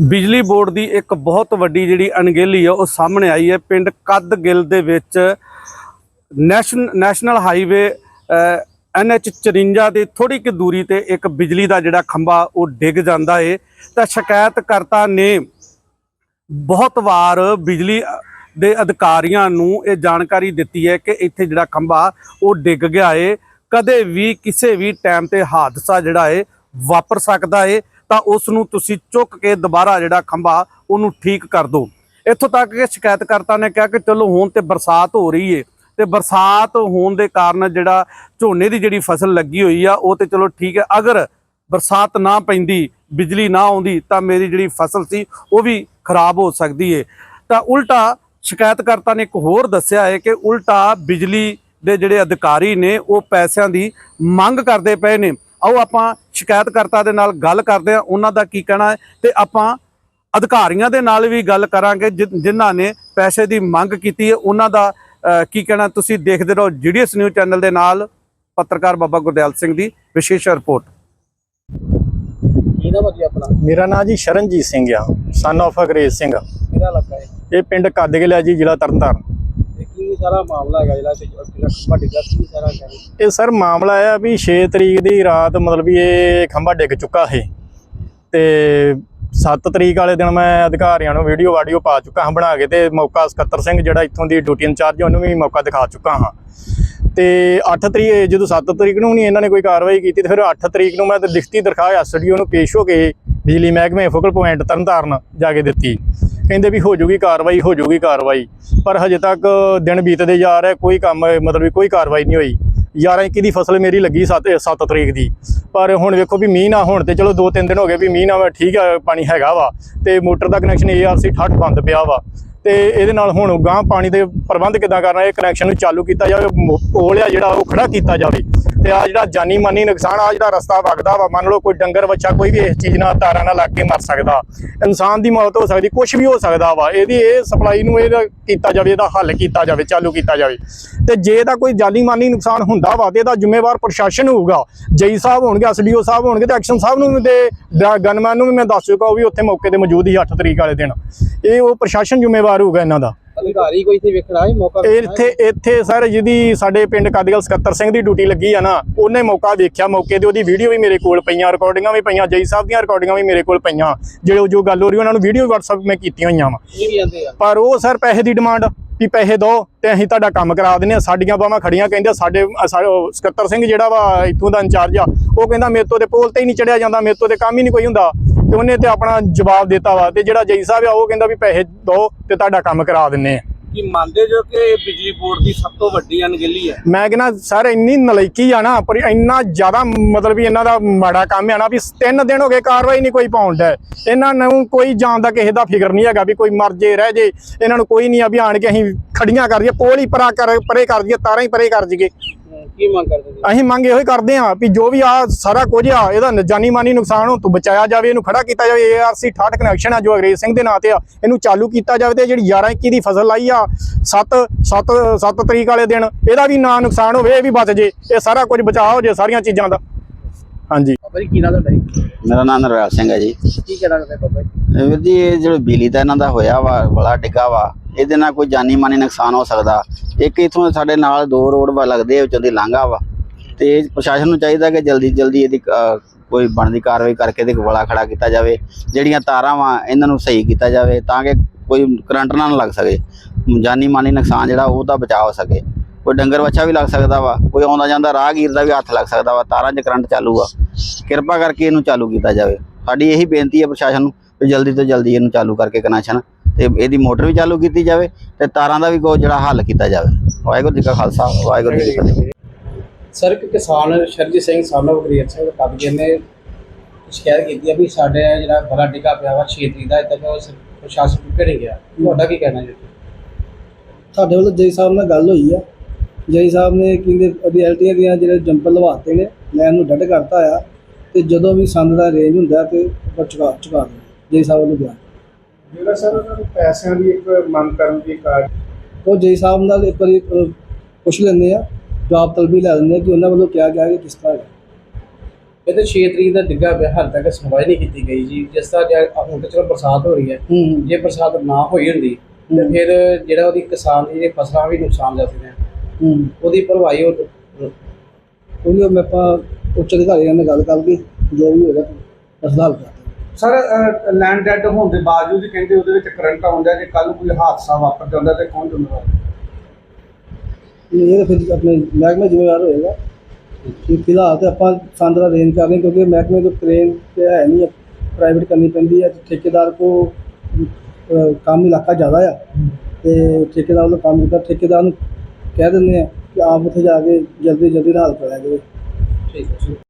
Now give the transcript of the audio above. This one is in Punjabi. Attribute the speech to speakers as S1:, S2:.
S1: ਬਿਜਲੀ ਬੋਰਡ ਦੀ ਇੱਕ ਬਹੁਤ ਵੱਡੀ ਜਿਹੜੀ ਅਣਗਹਿਲੀ ਆ, ਉਹ ਸਾਹਮਣੇ ਆਈ ਹੈ। ਪਿੰਡ ਕੱਦ ਗਿੱਲ ਦੇ ਵਿੱਚ ਨੈਸ਼ਨ, ਨੈਸ਼ਨਲ ਹਾਈਵੇ ਐਨਐਚ 54 ਦੇ ਥੋੜੀ ਕਿ ਦੂਰੀ ਤੇ ਇੱਕ ਬਿਜਲੀ ਦਾ ਜਿਹੜਾ ਖੰਭਾ, ਉਹ ਡਿੱਗ ਜਾਂਦਾ ਏ। ਤਾਂ ਸ਼ਿਕਾਇਤਕਰਤਾ ਨੇ ਬਹੁਤ ਵਾਰ ਬਿਜਲੀ ਦੇ ਅਧਿਕਾਰੀਆਂ ਨੂੰ ਇਹ ਜਾਣਕਾਰੀ ਦਿੱਤੀ ਹੈ ਕਿ ਇੱਥੇ ਜਿਹੜਾ ਖੰਭਾ, ਉਹ ਡਿੱਗ ਗਿਆ ਏ। ਕਦੇ ਵੀ ਕਿਸੇ ਵੀ ਟਾਈਮ ਤੇ ਹਾਦਸਾ ਜਿਹੜਾ ਏ ਵਾਪਰ ਸਕਦਾ ਏ। ਤਾਂ ਉਸ ਨੂੰ ਤੁਸੀਂ ਚੁੱਕ ਕੇ ਦੁਬਾਰਾ ਜਿਹੜਾ ਖੰਭਾ, ਉਹਨੂੰ ਠੀਕ ਕਰ ਦਿਓ। ਇੱਥੋਂ ਤੱਕ ਕਿ ਸ਼ਿਕਾਇਤਕਰਤਾ ਨੇ ਕਿਹਾ ਕਿ ਚਲੋ ਹੁਣ ਤੇ ਬਰਸਾਤ ਹੋ ਰਹੀ ਏ, ਤੇ ਬਰਸਾਤ ਹੋਣ ਦੇ ਕਾਰਨ ਜਿਹੜਾ ਝੋਨੇ ਦੀ ਜਿਹੜੀ ਫਸਲ ਲੱਗੀ ਹੋਈ ਆ, ਉਹ ਤੇ ਚਲੋ ਠੀਕ ਹੈ ਅਗਰ ਬਰਸਾਤ ਨਾ ਪੈਂਦੀ, ਬਿਜਲੀ ਨਾ ਆਉਂਦੀ, ਤਾਂ ਮੇਰੀ ਜਿਹੜੀ ਫਸਲ ਸੀ, ਉਹ ਵੀ ਖਰਾਬ ਹੋ ਸਕਦੀ ਏ। ਤਾਂ ਉਲਟਾ ਸ਼ਿਕਾਇਤਕਰਤਾ ਨੇ ਇੱਕ ਹੋਰ ਦੱਸਿਆ ਹੈ ਕਿ ਉਲਟਾ ਬਿਜਲੀ ਦੇ ਜਿਹੜੇ ਅਧਿਕਾਰੀ ਨੇ, ਉਹ ਪੈਸਿਆਂ ਦੀ ਮੰਗ ਕਰਦੇ ਪਏ ਨੇ। ਆਓ ਆਪਾਂ ਸ਼ਿਕਾਇਤਕਰਤਾ ਦੇ ਨਾਲ ਗੱਲ ਕਰਦੇ ਹਾਂ ਉਹਨਾਂ ਦਾ ਕੀ ਕਹਿਣਾ ਹੈ? ਤੇ ਆਪਾਂ ਅਧਿਕਾਰੀਆਂ ਦੇ ਨਾਲ ਵੀ ਗੱਲ ਕਰਾਂਗੇ ਜਿ- ਜਿਨ੍ਹਾਂ ਨੇ ਪੈਸੇ ਦੀ ਮੰਗ ਕੀਤੀ ਹੈ ਉਹਨਾਂ ਦਾ ਕੀ ਕਹਿਣਾ ਤੁਸੀਂ ਦੇਖਦੇ ਰਹੋ ਜੀਡੀਐਸ ਨਿਊਜ਼ ਚੈਨਲ ਦੇ ਨਾਲ ਪੱਤਰਕਾਰ ਬਾਬਾ ਗੁਰਦਿਆਲ ਸਿੰਘ ਦੀ ਵਿਸ਼ੇਸ਼ ਰਿਪੋਰਟ।
S2: ਕਿਹਦਾ ਭਾਜੀ ਆਪਣਾ?
S3: ਮੇਰਾ ਨਾਮ ਜੀ ਸ਼ਰਨਜੀਤ ਸਿੰਘ ਆ ਸਨ of ਅੰਗਰੇਜ਼ ਸਿੰਘ
S2: ਕਿਹੜਾ ਇਲਾਕਾ ਹੈ?
S3: ਇਹ ਪਿੰਡ ਕੱਦਗਿਲ ਆ ਜੀ ਜ਼ਿਲ੍ਹਾ ਤਰਨਤਾਰਨ।
S2: ਕੀ ਸਾਰਾ ਮਾਮਲਾ ਹੈਗਾ ਜਿਹੜਾ ਕਿ ਖੰਭਾ ਡਿੱਗਾ ਕੀ ਸਾਰਾ ਕਹਿ
S3: ਇਹ ਸਰ ਮਾਮਲਾ ਆ ਵੀ 6 ਤਰੀਕ ਦੀ ਰਾਤ ਮਤਲਬ ਵੀ ਇਹ ਖੰਭਾ ਡਿੱਗ ਚੁੱਕਾ ਹੈ ਤੇ 7 ਤਰੀਕ ਵਾਲੇ ਦਿਨ ਮੈਂ ਅਧਿਕਾਰੀਆਂ ਨੂੰ ਵੀਡੀਓ ਵਾਡੀਓ ਪਾ ਚੁੱਕਾ ਹਾਂ ਬਣਾ ਕੇ ਤੇ ਮੌਕਾ ਸਕੱਤਰ ਸਿੰਘ ਜਿਹੜਾ ਇੱਥੋਂ ਦੀ ਡਿਊਟੀ ਇੰਚਾਰਜ ਉਹਨੂੰ ਵੀ ਮੌਕਾ ਦਿਖਾ ਚੁੱਕਾ ਹਾਂ। ਤੇ 8 ਤਰੀਕ ਜਦੋਂ 7 ਤਰੀਕ ਨੂੰ ਨਹੀਂ ਇਹਨਾਂ ਨੇ ਕੋਈ ਕਾਰਵਾਈ ਕੀਤੀ, ਤੇ ਫਿਰ 8 ਤਰੀਕ ਨੂੰ ਮੈਂ ਤੇ ਲਿਖਤੀ ਦਰਖਾਸਤ ਐਸਡੀਓ ਨੂੰ ਪੇਸ਼ ਹੋ ਕੇ ਬਿਜਲੀ ਮਹਿਕਮੇ ਫੋਕਲ ਪੁਆਇੰਟ ਤਰਨਤਾਰਨ ਜਾ ਕੇ ਦਿੱਤੀ। ਕਹਿੰਦੇ ਵੀ ਹੋ ਜੂਗੀ ਕਾਰਵਾਈ ਹੋ ਜੂਗੀ ਕਾਰਵਾਈ। ਪਰ ਹਜੇ ਤੱਕ ਦਿਨ ਬੀਤਦੇ ਜਾ ਰਹੇ, ਕੋਈ ਕੰਮ, ਮਤਲਬ ਵੀ ਕੋਈ ਕਾਰਵਾਈ ਨਹੀਂ ਹੋਈ। 11 21 ਦੀ ਫਸਲ ਮੇਰੀ ਲੱਗੀ 7 7 ਤਰੀਕ ਦੀ। ਪਰ ਹੁਣ ਵੇਖੋ ਵੀ ਮੀਂਹ ਨਾ ਹੋਣ ਤੇ ਚਲੋ 2-3 ਦਿਨ ਹੋ ਗਏ ਵੀ ਮੀਂਹ ਨਾ ਠੀਕ ਆ, ਪਾਣੀ ਹੈਗਾ ਵਾ। ਤੇ ਮੋਟਰ ਦਾ ਕਨੈਕਸ਼ਨ ARC 68 ਬੰਦ ਪਿਆ ਵਾ। ਤੇ ਇਹਦੇ ਨਾਲ ਹੁਣ ਗਾਂ ਪਾਣੀ ਦੇ ਪ੍ਰਬੰਧ ਕਿੱਦਾਂ ਕਰਨਾ, ਇਹ ਕਨੈਕਸ਼ਨ ਨੂੰ ਚਾਲੂ ਕੀਤਾ ਜਾਵੇ, ਮੋ- ਪੋਲ ਆ ਜਿਹੜਾ, ਉਹ ਖੜਾ ਕੀਤਾ ਜਾਵੇ। ਤੇ ਆ ਜਿਹੜਾ ਜਾਨੀ ਮਾਨੀ ਨੁਕਸਾਨ, ਆ ਜਿਹੜਾ ਰਸਤਾ ਵਗਦਾ ਵਾ, ਮੰਨ ਲਓ ਕੋਈ ਡੰਗਰ ਬੱਚਾ ਕੋਈ ਵੀ ਇਸ ਚੀਜ਼ ਨਾਲ ਤਾਰਾਂ ਨਾਲ ਲੱਗ ਕੇ ਮਰ ਸਕਦਾ, ਇਨਸਾਨ ਦੀ ਮੌਤ ਹੋ ਸਕਦੀ ਕੁਝ ਵੀ ਹੋ ਸਕਦਾ ਵਾ, ਇਹਦੀ ਇਹ ਸਪਲਾਈ ਨੂੰ ਇਹਦਾ ਕੀਤਾ ਜਾਵੇ, ਇਹਦਾ ਹੱਲ ਕੀਤਾ ਜਾਵੇ, ਚਾਲੂ ਕੀਤਾ ਜਾਵੇ। ਤੇ ਜੇ ਇਹਦਾ ਕੋਈ ਜਾਨੀ ਮਾਨੀ ਨੁਕਸਾਨ ਹੁੰਦਾ ਵਾ, ਤੇ ਇਹਦਾ ਜ਼ਿੰਮੇਵਾਰ ਪ੍ਰਸ਼ਾਸਨ ਹੋਊਗਾ, ਜਈ ਸਾਹਿਬ ਹੋਣਗੇ, ਐਸਡੀਓ ਸਾਹਿਬ ਹੋਣਗੇ ਤੇ ਐਕਸ਼ਨ ਸਾਹਿਬ ਨੂੰ ਵੀ ਤੇ ਗਨਮੈਨ ਨੂੰ ਵੀ ਮੈਂ ਦੱਸ ਚੁੱਕਾ, ਉਹ ਵੀ ਉੱਥੇ ਮੌਕੇ ਤੇ ਮੌਜੂਦ ਹੀ 8 ਤਰੀਕ ਵਾਲੇ ਦਿਨ। ਇਹ ਉਹ ਪ੍ਰਸ਼ਾਸਨ ਜ਼ਿੰਮੇਵਾਰ ਹੋਊਗਾ ਇਹਨਾਂ ਦਾ।
S2: ਅਧਿਕਾਰੀ ਕੋਈ ਇੱਥੇ ਵੇਖਣ ਆਏ ਮੌਕਾ ਹੈ?
S3: ਇੱਥੇ ਇੱਥੇ ਸਰ ਜਿਹਦੀ ਸਾਡੇ ਪਿੰਡ ਕਦਗਲ ਸਕੱਤਰ ਸਿੰਘ ਦੀ ਡਿਊਟੀ ਲੱਗੀ ਆ ਨਾ ਉਹਨੇ ਮੌਕਾ ਵੇਖਿਆ ਮੌਕੇ ਤੇ ਉਹਦੀ ਵੀਡੀਓ ਵੀ ਮੇਰੇ ਕੋਲ ਪਈਆਂ ਰਿਕਾਰਡਿੰਗਾਂ ਵੀ ਪਈਆਂ ਜਈ ਸਾਹਿਬ ਦੀਆਂ ਰਿਕਾਰਡਿੰਗਾਂ ਵੀ ਮੇਰੇ ਕੋਲ ਪਈਆਂ। ਜਿਹੜੇ ਜੋ ਗੱਲ ਹੋ ਰਹੀ ਉਹਨਾਂ ਨੂੰ ਵੀਡੀਓ WhatsApp ਮੈਂ ਕੀਤੀਆਂ ਹੋਈਆਂ ਵਾ। ਪਰ ਉਹ ਸਰ ਪੈਸੇ ਦੀ ਡਿਮਾਂਡ ਵੀ ਪੈਸੇ ਦਿਓ ਤੇ ਅਸੀਂ ਤੁਹਾਡਾ ਕੰਮ ਕਰਾ ਦਿੰਦੇ ਆ ਸਾਡੀਆਂ ਬਾਹਾਂ ਖੜੀਆਂ ਕਹਿੰਦੇ ਸਾਡੇ ਸਕੱਤਰ ਸਿੰਘ ਜਿਹੜਾ ਵਾ ਇੱਥੋਂ ਦਾ ਇੰਚਾਰਜ ਆ ਉਹ ਕਹਿੰਦਾ ਮੇਰੇ ਤੋਂ ਤੇ ਪੋਲ ਤੇ ਹੀ ਨਹੀਂ ਚੜਿਆ ਜਾਂਦਾ ਮੇਰੇ ਤੋਂ ਤੇ ਕੰਮ ਹੀ ਨਹੀਂ ਕੋਈ ਹੁੰਦਾ। ਤੇ ਉਹਨੇ ਤੇ ਆਪਣਾ ਜਵਾਬ ਦਿੱਤਾ ਵਾ ਤੇ ਜਿਹੜਾ ਜਈ ਸਾਹਿਬ ਆ ਉਹ ਕਹਿੰਦਾ ਵੀ ਪੈਸੇ ਦਿਓ ਤੇ ਤੁਹਾਡਾ ਕੰਮ ਕਰਾ ਦਿੰਨੇ ਆ।
S1: ਕੀ ਮੰਨਦੇ ਜੋ ਕਿ ਬਿਜਲੀ ਬੋਰਡ ਦੀ ਸਭ ਤੋਂ ਵੱਡੀ ਅਣਗਹਿਲੀ ਹੈ?
S3: ਮੈਂ ਕਹਿੰਦਾ ਸਰ ਇੰਨੀ ਨਲਾਇਕੀ ਆ ਨਾ ਪਰ ਇੰਨਾ ਜ਼ਿਆਦਾ ਮਤਲਬ ਵੀ ਇਹਨਾਂ ਦਾ ਮਾੜਾ ਕੰਮ ਆ ਨਾ ਵੀ ਤਿੰਨ ਦਿਨ ਹੋ ਗਏ ਕਾਰਵਾਈ ਨਹੀਂ ਕੋਈ ਪਾਉਣ ਦਾ ਇਹਨਾਂ ਨੂੰ ਕੋਈ ਜਾਣ ਦਾ ਕਿਸੇ ਦਾ ਫਿਕਰ ਨਹੀਂ ਹੈਗਾ ਵੀ ਕੋਈ ਮਰ ਜੇ ਰਹਿ ਜੇ। ਇਹਨਾਂ ਨੂੰ ਕੋਈ ਨਹੀਂ ਆ ਵੀ ਆਣ ਕੇ ਅਸੀਂ ਖੜੀਆਂ ਕਰ ਦਈਏ ਪੋਲ ਹੀ ਪਰਾ ਕਰ ਪਰੇ ਕਰ ਦਈਏ ਤਾਰਾਂ ਹੀ ਪਰੇ ਕਰ ਜੀਏ।
S2: ਹਮ, ਕੀ ਮੰਗ ਕਰਦੇ ਜੀ?
S3: ਅਸੀਂ ਮੰਗ ਇਹੋ ਹੀ ਕਰਦੇ ਆ ਵੀ ਜੋ ਵੀ ਆ ਸਾਰਾ ਕੁਝ ਆ ਇਹਦਾ ਜਾਨੀ ਮਾਨੀ ਨੁਕਸਾਨ ਹੋਣ ਤੋਂ ਬਚਾਇਆ ਜਾਵੇ ਇਹਨੂੰ ਖੜਾ ਕੀਤਾ ਜਾਵੇ। ARC 68 ਕਨੈਕਸ਼ਨ ਆ ਜੋ ਅੰਗਰੇਜ਼ ਸਿੰਘ ਦੇ ਨਾਂ ਤੇ ਆ ਇਹਨੂੰ ਚਾਲੂ ਕੀਤਾ ਜਾਵੇ ਤੇ ਜਿਹੜੀ 11 21 ਦੀ ਫਸਲ ਲਾਈ ਆ 7 7 7 ਤਰੀਕ ਵਾਲੇ ਦਿਨ ਇਹਦਾ ਵੀ ਨਾ ਨੁਕਸਾਨ ਹੋਵੇ ਇਹ ਵੀ ਬਚ ਜੇ ਇਹ ਸਾਰਾ ਕੁਝ ਬਚਾਅ ਹੋ ਜੇ ਸਾਰੀਆਂ ਚੀਜ਼ਾਂ ਦਾ। ਹਾਂਜੀ।
S2: ਬਾਬਾ ਜੀ ਕੀ ਨਾਮ ਤੁਹਾਡਾ ਜੀ?
S4: ਮੇਰਾ ਨਾਮ ਨਰਵੈਲ ਸਿੰਘ ਹੈ ਜੀ।
S2: ਕੀ ਚਾਹੁੰਦੇ ਬਾਬਾ ਜੀ?
S4: ਇਹ ਵੀਰ ਜੀ ਇਹ ਜਿਹੜਾ ਬਿਜਲੀ ਦਾ ਇਹਨਾਂ ਦਾ ਹੋਇਆ ਵਾ ਬੜਾ ਡਿੱਗਾ ਵਾ ਇਹਦੇ ਨਾਲ ਕੋਈ ਜਾਨੀ ਮਾਨੀ ਨੁਕਸਾਨ ਹੋ ਸਕਦਾ। ਇੱਕ ਇਥੋਂ ਸਾਡੇ ਨਾਲ ਦੋ ਰੋਡ ਵਾ ਲੱਗਦੇ ਆ ਵਿੱਚੋਂ ਦੀ ਲਾਂਘਾ ਵਾ। ਤੇ ਪ੍ਰਸ਼ਾਸਨ ਨੂੰ ਚਾਹੀਦਾ ਕਿ ਜਲਦੀ ਜਲਦੀ ਇਹਦੀ ਅਹ, ਕੋਈ ਬਣਦੀ ਕਾਰਵਾਈ ਕਰਕੇ ਇਹਦੇ ਗੋਲਾ ਖੜਾ ਕੀਤਾ ਜਾਵੇ ਜਿਹੜੀਆਂ ਤਾਰਾਂ ਵਾ ਇਹਨਾਂ ਨੂੰ ਸਹੀ ਕੀਤਾ ਜਾਵੇ ਤਾਂ ਕਿ ਕੋਈ ਕਰੰਟ ਨਾ ਲੱਗ ਸਕੇ। ਜਾਨੀ ਮਾਨੀ ਨੁਕਸਾਨ ਜਿਹੜਾ ਉਹ ਤਾਂ ਬਚਾ ਹੋ ਸਕੇ। ਕੋਈ ਡੰਗਰ ਵੱਛਾ ਵੀ ਲੱਗ ਸਕਦਾ ਵਾ ਕੋਈ ਆਉਂਦਾ ਜਾਂਦਾ ਰਾਹਗੀਰ ਦਾ ਵੀ ਹੱਥ ਲੱਗ ਸਕਦਾ ਵਾ ਤਾਰਾਂ 'ਚ ਕਰੰਟ ਚਾਲੂ ਆ। ਕਿਰਪਾ ਕਰਕੇ ਇਹਨੂੰ ਚਾਲੂ ਕੀਤਾ ਜਾਵੇ। ਸਾਡੀ ਇਹੀ ਬੇਨਤੀ ਹੈ ਪ੍ਰਸ਼ਾਸਨ ਨੂੰ ਵੀ ਜਲਦੀ ਤੋਂ ਜਲਦੀ ਇਹਨੂੰ ਚਾਲੂ ਕਰਕੇ ਕਨੈਕਸ਼ਨ ਤੇ ਇਹਦੀ ਮੋਟਰ ਵੀ ਚਾਲੂ ਕੀਤੀ ਜਾਵੇ ਤੇ ਤਾਰਾਂ ਦਾ ਵੀ ਕੋਈ ਜਿਹੜਾ ਹੱਲ ਕੀਤਾ ਜਾਵੇ। ਵਾਹਿਗੁਰੂ ਜੀ ਕਾ ਖਾਲਸਾ ਵਾਹਿਗੁਰੂ ਜੀ ਕੀ ਫਤਿਹ।
S2: ਸਰ ਕਿਸਾਨ ਸ਼ਰਜੀ ਸਿੰਘ ਸਾਨੋ ਗਰੀਬ ਸਿੰਘ ਕਬਜੇ ਨੇ ਸ਼ਿਕਾਇਤ ਕੀਤੀ ਆ ਵੀ ਸਾਡੇ ਜਿਹੜਾ ਬੜਾ ਡਿੱਗਾ ਪਿਆ ਵਾ ਛੇਤੀ ਦਾ ਇੱਥੇ ਤੱਕ ਪ੍ਰਸ਼ਾਸਨ ਕਿਉਂ ਨਹੀਂ ਗਿਆ। ਤੁਹਾਡਾ ਕੀ ਕਹਿਣਾ ਜੀ?
S5: ਸਾਡੇ ਵੱਲੋਂ ਜੈ ਸਾਹਿਬ ਨਾਲ ਗੱਲ ਹੋਈ ਆ। ਜੈ ਸਾਹਿਬ ਨੇ ਕਹਿੰਦੇ ਰਿਐਲਿਟੀਆਂ ਦੀਆਂ ਜਿਹੜੇ ਜੰਪਰ ਲਵਾਤੇ ਨੇ ਲਾਈਨ ਨੂੰ ਡੱਡ ਕਰਤਾ ਆ ਤੇ ਜਦੋਂ ਵੀ ਸੰਦ ਦਾ ਰੇਂਜ ਹੁੰਦਾ ਤੇ ਉਹ ਚੁਕਾ ਚੁਕਾ ਦਿੰਦੇ ਜੈ ਸਾਹਿਬ ਵੱਲੋਂ ਗਿਆ
S6: ਜਿਹੜਾ ਸਰ ਉਹਨਾਂ ਨੂੰ ਪੈਸਿਆਂ ਦੀ ਇੱਕ ਮੰਗ ਕਰਨ ਦੀ ਕਾਰ
S5: ਉਹ ਜੈ ਸਾਹਿਬ ਨਾਲ ਇੱਕ ਵਾਰੀ ਅਹ, ਪੁੱਛ ਲੈਂਦੇ ਆ ਜਵਾਬ ਤਲਬੀ ਲੈ ਲੈਂਦੇ ਆ ਕਿ ਉਹਨਾਂ ਵੱਲੋਂ ਕਿਹਾ ਗਿਆ ਕਿ ਕਿਸ ਤਰ੍ਹਾਂ ਹੈ।
S2: ਇਹਦੇ 6 ਤਰੀਕ ਦਾ ਡਿੱਗਾ ਪਿਆ ਹਾਲ ਤੱਕ ਸੁਣਵਾਈ ਨਹੀਂ ਕੀਤੀ ਗਈ ਜੀ। ਜਿਸ ਤਰ੍ਹਾਂ ਜੇ ਹੁਣ ਤਾਂ ਚਲੋ ਬਰਸਾਤ ਹੋ ਰਹੀ ਹੈ।
S5: ਹੂੰ ਹੂੰ।
S2: ਜੇ ਬਰਸਾਤ ਨਾ ਹੋਈ ਹੁੰਦੀ ਤੇ
S5: ਹੂੰ।
S2: ਫਿਰ ਜਿਹੜਾ ਉਹਦੀ ਕਿਸਾਨ ਦੀ ਜਿਹੜੀ ਫਸਲਾਂ ਵੀ ਨੁਕਸਾਨ ਜਾ ਸਕਦੇ ਆ।
S5: ਹੂੰ।
S2: ਉਹਦੀ ਭਰਵਾਈ ਉਹ
S5: ਉਹਨੂੰ ਮੈਂ ਆਪਾਂ ਉੱਚ ਅਧਿਕਾਰੀਆਂ ਨਾਲ ਗੱਲ ਕਰਕੇ ਜੋ ਵੀ ਹੋਏਗਾ ਮਸਲਾ ਹੱਲ ਕਰਾਂਗੇ।
S6: ਸਰ ਲੈਂਡ ਡੈਡ ਹੋਣ ਦੇ ਬਾਵਜੂਦ ਵੀ ਕਹਿੰਦੇ ਉਹਦੇ ਵਿੱਚ ਕਰੰਟ ਆਉਂਦਾ ਜੇ ਕੱਲ ਕੋਈ ਹਾਦਸਾ ਵਾਪਰ ਜਾਂਦਾ ਤੇ ਕੌਣ ਜ਼ਿੰਮੇਵਾਰ?
S5: ਇਹ ਤਾਂ ਫਿਰ ਆਪਣੇ ਮਹਿਕਮੇ ਜ਼ਿੰਮੇਵਾਰ ਹੋਏਗਾ। ਕਿ ਫਿਲਹਾਲ ਤੇ ਆਪਾਂ ਸੰਦ ਦਾ ਰੇਂਜ ਕਰ ਰਹੇ ਕਿਉਂਕਿ ਮਹਿਕਮੇ ਤੋਂ ਕ੍ਰੇਨ ਤੇ ਹੈ ਨਹੀਂ ਪ੍ਰਾਈਵੇਟ ਕਰਨੀ ਪੈਂਦੀ ਹੈ। ਤੇ ਠੇਕੇਦਾਰ ਕੋ ਕੰਮ ਇਲਾਕਾ ਜ਼ਿਆਦਾ ਆ। ਤੇ ਠੇਕੇਦਾਰ ਵੱਲੋਂ ਕੰਮ ਕੀਤਾ ਠੇਕੇਦਾਰ ਨੂੰ ਕਹਿ ਦਿੰਦੇ ਆ ਕਿ ਆਪ ਉੱਥੇ ਜਾ ਕੇ ਜਲਦੀ ਜਲਦੀ ਨਾਲ ਕਰਾਇਆ ਜਾਵੇ
S2: ਠੀਕ ਹੈ